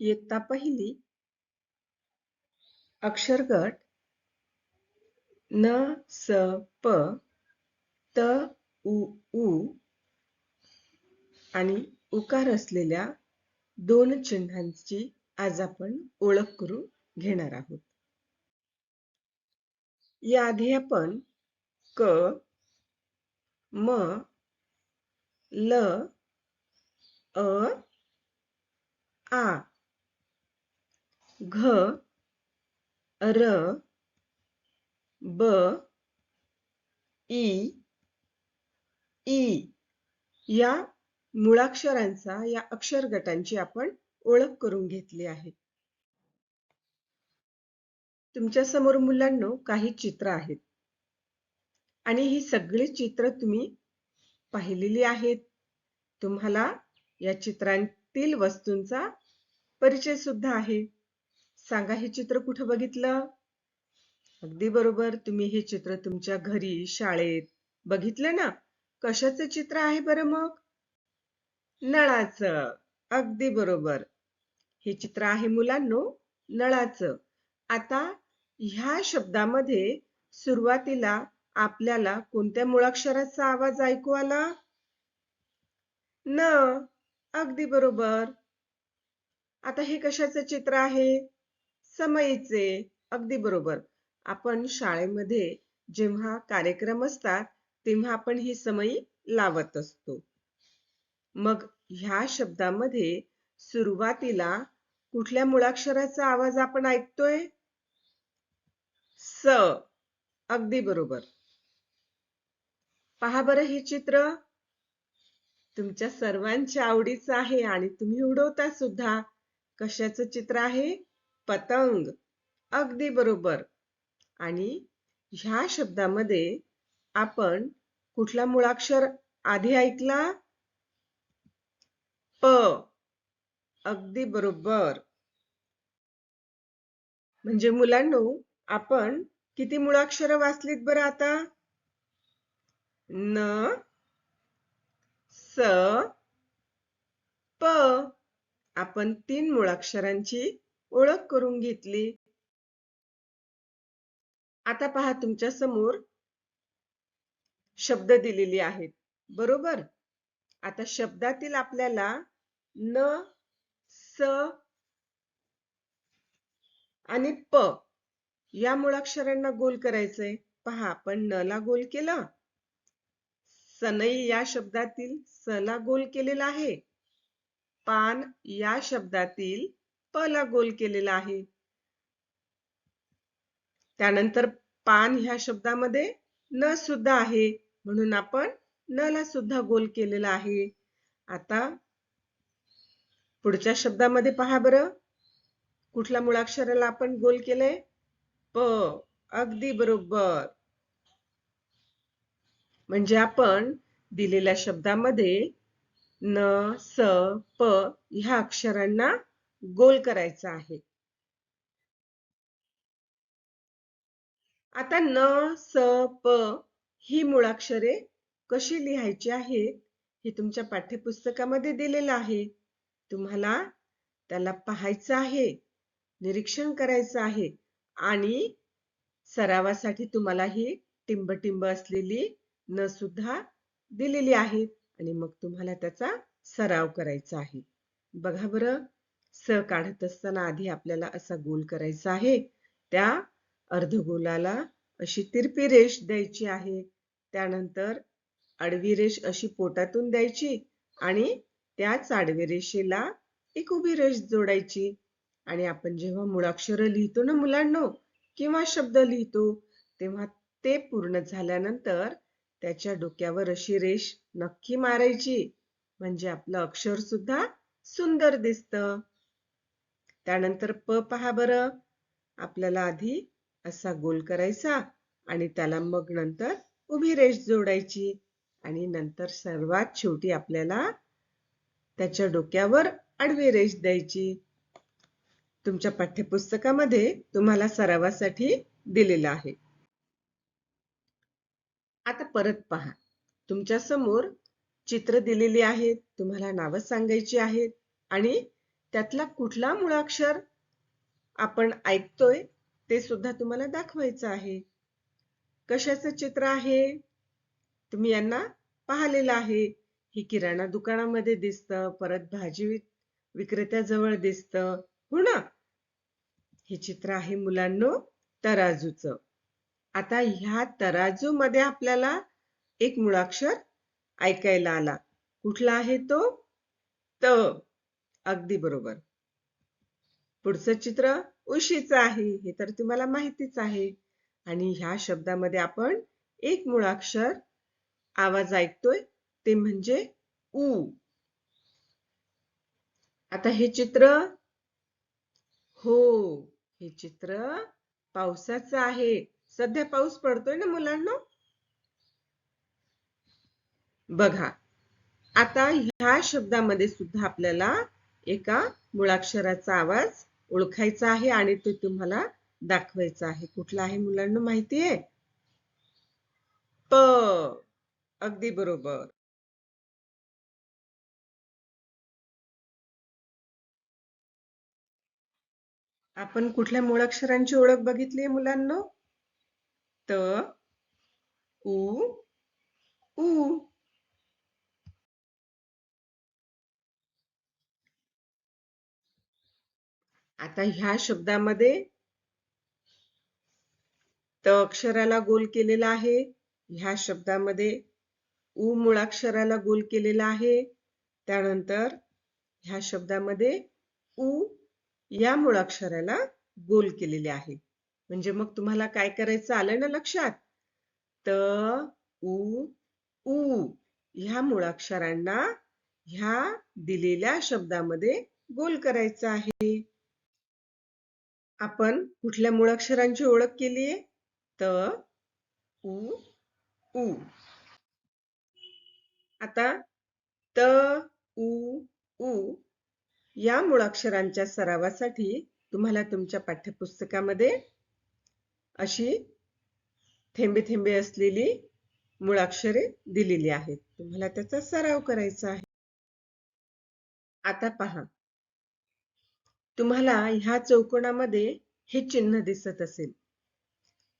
इयत्ता पहिली. अक्षरगट. न स प त उ उ. आणि उकार असलेल्या दोन चिन्हांची आज आपण ओळख करून घेणार आहोत. याआधी आपण क म ल अ आ घ र ब ई ई. या मुळाक्षरांचा या अक्षर गटांची आपण ओळख करून घेतली आहे. तुमच्यासमोर मुलांनो काही चित्र आहेत. आणि ही सगळी चित्र तुम्ही पाहिलेली आहेत. तुम्हाला या चित्रांतील वस्तूंचा परिचय सुद्धा आहे. सांगा हे चित्र कुठं बघितलं? अगदी बरोबर तुम्ही हे चित्र तुमच्या घरी शाळेत बघितलं ना? कशाचं चित्र आहे बरं मग? नळाचं. अगदी बरोबर. हे चित्र आहे मुलांनो नळाचं. आता ह्या शब्दामध्ये सुरुवातीला आपल्याला कोणत्या मुळाक्षराचा आवाज ऐकू आला? न. अगदी बरोबर. आता हे कशाचं चित्र आहे? समईचे अगदी बरोबर. आपण शाळेमध्ये जेव्हा कार्यक्रम असतात तेव्हा आपण ही समयी लावत असतो. मग ह्या शब्दामध्ये सुरुवातीला कुठल्या मुळाक्षराचा आवाज आपण ऐकतोय? स. अगदी बरोबर. पहा बरं हे चित्र. तुमच्या सर्वांच्या आवडीचं आहे आणि तुम्ही उडवता सुद्धा कशाचं चित्र आहे? पतंग. अगदी बरोबर. आणि ह्या शब्दामध्ये आपण कुठला मुळाक्षर आधी ऐकला? प. अगदी बरोबर. म्हणजे मुलांनो आपण किती मुळाक्षर वाचलीत बरं आता? न स प. आपण तीन मुळाक्षरांची ओळख करून घेतली. आता पहा तुमच्यासमोर शब्द दिलेले आहेत. बरोबर? आता शब्दातील आपल्याला न स आणि प या मुळाक्षरांना गोल करायचंय. पहा आपण न ला गोल केलं. सनई या शब्दातील स ला गोल केलेला आहे. पान या शब्दातील प ला गोल केलेला आहे. त्यानंतर पान ह्या शब्दामध्ये न सुद्धा आहे म्हणून आपण न ला सुद्धा गोल केलेला आहे. आता पुढच्या शब्दामध्ये पहा बरं. कुठल्या मुळाक्षराला आपण गोल केलंय? प अगदी बरोबर. म्हणजे आपण दिलेल्या शब्दामध्ये न स प ह्या अक्षरांना गोल करायचा आहे. आता न स प ही मुळाक्षरे कशी लिहायची आहेत हे तुमच्या पाठ्यपुस्तकामध्ये दिलेलं आहे. तुम्हाला त्याला पाहायचं आहे निरीक्षण करायचं आहे आणि सरावासाठी तुम्हाला ही टिंब असलेली न सुद्धा दिलेली आहेत आणि मग तुम्हाला त्याचा सराव करायचा आहे. बघा बरं. स काढत असताना आधी आपल्याला असा गोल करायचा आहे. त्या अर्धगोलाला अशी तिरपी रेष द्यायची आहे. त्यानंतर आडवी रेष अशी पोटातून द्यायची आणि त्याच आडवी रेषेला एक उभी रेष जोडायची. आणि आपण जेव्हा मुळाक्षर लिहितो ना मुलांनो किंवा शब्द लिहितो तेव्हा ते पूर्ण झाल्यानंतर त्याच्या डोक्यावर अशी रेष नक्की मारायची. म्हणजे आपलं अक्षर सुद्धा सुंदर दिसतं. त्यानंतर प पहा बरं. आपल्याला आधी असा गोल करायचा आणि त्याला मग नंतर उभी रेष जोडायची आणि नंतर सर्वात शेवटी आपल्याला त्याच्या डोक्यावर आडवी रेष द्यायची. तुमच्या पाठ्यपुस्तकामध्ये तुम्हाला सरावासाठी दिलेला आहे. आता परत पहा. तुमच्यासमोर चित्र दिलेली आहेत. तुम्हाला नावं सांगायची आहेत आणि त्यातला कुठला मुळाक्षर आपण ऐकतोय ते सुद्धा तुम्हाला दाखवायचं आहे. कशाचं चित्र आहे? तुम्ही यांना पाहिलेलं आहे. हे किराणा दुकानामध्ये दिसतं परत भाजी विक्रेत्याजवळ दिसतं. हो ना? हे चित्र आहे मुलांनो तराजूचं. आता ह्या तराजू मध्ये आपल्याला एक मुळाक्षर ऐकायला आला. कुठला आहे तो? त. अगदी बरोबर. पुढचं चित्र उशीचं आहे हे तर तुम्हाला माहितीच आहे. आणि ह्या शब्दामध्ये आपण एक मुळाक्षर आवाज ऐकतोय ते म्हणजे उ आता हे चित्र हो हे चित्र पावसाचं आहे. सध्या पाऊस पडतोय ना मुलांना? बघा आता ह्या शब्दामध्ये सुद्धा आपल्याला एका मुळाक्षराचा आवाज ओळखायचा आहे आणि ते तुम्हाला दाखवायचा आहे. कुठला आहे मुलांना माहिती आहे प. अगदी बरोबर. आपण कुठल्या मुळाक्षरांची ओळख बघितली मुलांना? त उ उ. आता ह्या शब्दामध्ये त अक्षराला गोल केलेला आहे. ह्या शब्दामध्ये उ मुळाक्षराला गोल केलेला आहे. त्यानंतर ह्या शब्दामध्ये उ या मुळाक्षराला गोल केलेले आहे. म्हणजे मग तुम्हाला काय करायचं आलं ना लक्षात? त उ उ ह्या मुळाक्षरांना ह्या दिलेल्या शब्दामध्ये गोल करायचं आहे. आपण कुठल्या मुळाक्षरांची ओळख केली आहे? त उ उ. आता त उ उ या मुळाक्षरांच्या सरावासाठी तुम्हाला तुमच्या पाठ्यपुस्तकामध्ये अशी थेंबे थेंबे असलेली मुळाक्षरे दिलेली आहेत. तुम्हाला त्याचा सराव करायचा आहे. आता पहा. तुम्हाला ह्या चौकोनामध्ये हे चिन्ह दिसत असेल.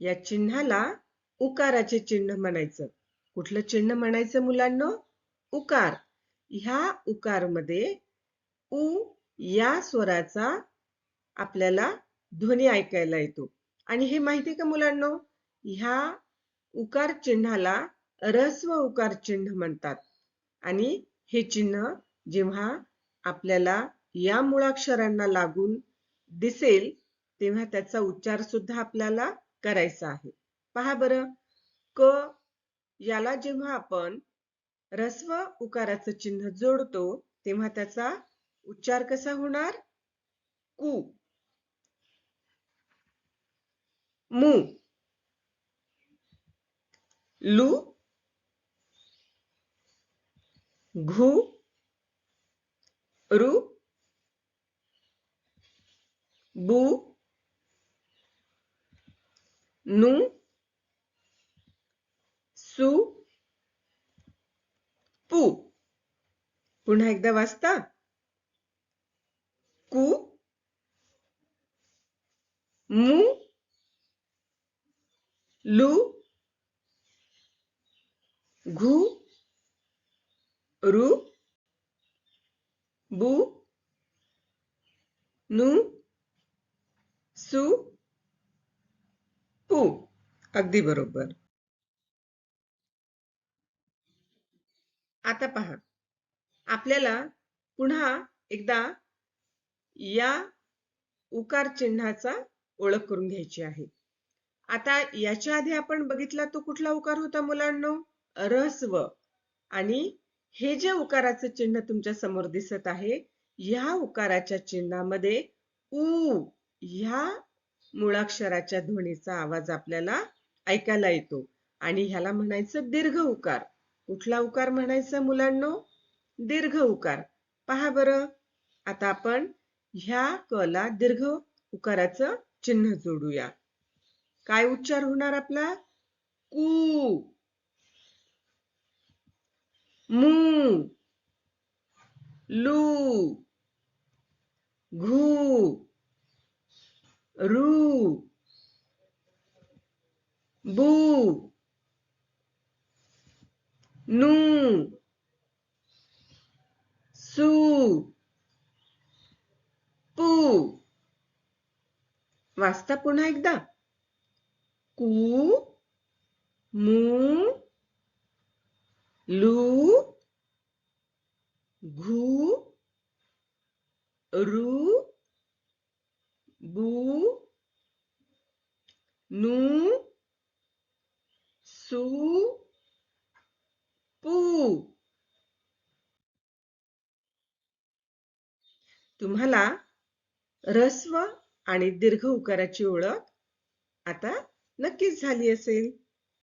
या चिन्हाला उकाराचे चिन्ह म्हणायचं. कुठलं चिन्ह म्हणायचं मुलांना? उकार. ह्या उकारमध्ये उ या स्वराचा आपल्याला ध्वनी ऐकायला येतो. आणि हे माहिती का मुलांना? ह्या उकार चिन्हाला रस्व उकार चिन्ह म्हणतात. आणि हे चिन्ह जेव्हा आपल्याला या मुळाक्षरांना लागून दिसेल तेव्हा त्याचा उच्चार सुद्धा आपल्याला करायचा आहे. पहा बरं. क याला जेव्हा आपण रस्व उकाराचं चिन्ह जोडतो तेव्हा त्याचा उच्चार कसा होणार? कु. मु. लू. घु. रु. बु नु सु पू पुन्हा एकदा वाचता? कु. मु. लू. घु. रु. बु. नु. अगदी बरोबर. आता पहा. आपल्याला पुन्हा एकदा या उकार चिन्हाचा ओळख करून घ्यायची आहे. आता याच्या आधी आपण बघितला तो कुठला उकार होता मुलांनो? ऱ्हस्व आणि हे जे उकाराचं चिन्ह तुमच्यासमोर दिसत आहे या उकाराच्या चिन्हामध्ये उ ह्या मुळाक्षराच्या ध्वनीचा आवाज आपल्याला ऐकायला येतो. आणि ह्याला म्हणायचं दीर्घ उकार. कुठला उकार म्हणायचा मुलांनो? दीर्घ उकार. पहा बरं. आता आपण ह्या कला दीर्घ उकाराचं चिन्ह जोडूया. काय उच्चार होणार आपला? कू. मू. लू. घू. रू. बू नू सू पू वाचता पुन्हा एकदा कू मू लू घू रू बू नू सू पू तुम्हाला रस्व आणि दीर्घ उकाराची ओळख आता नक्कीच झाली असेल.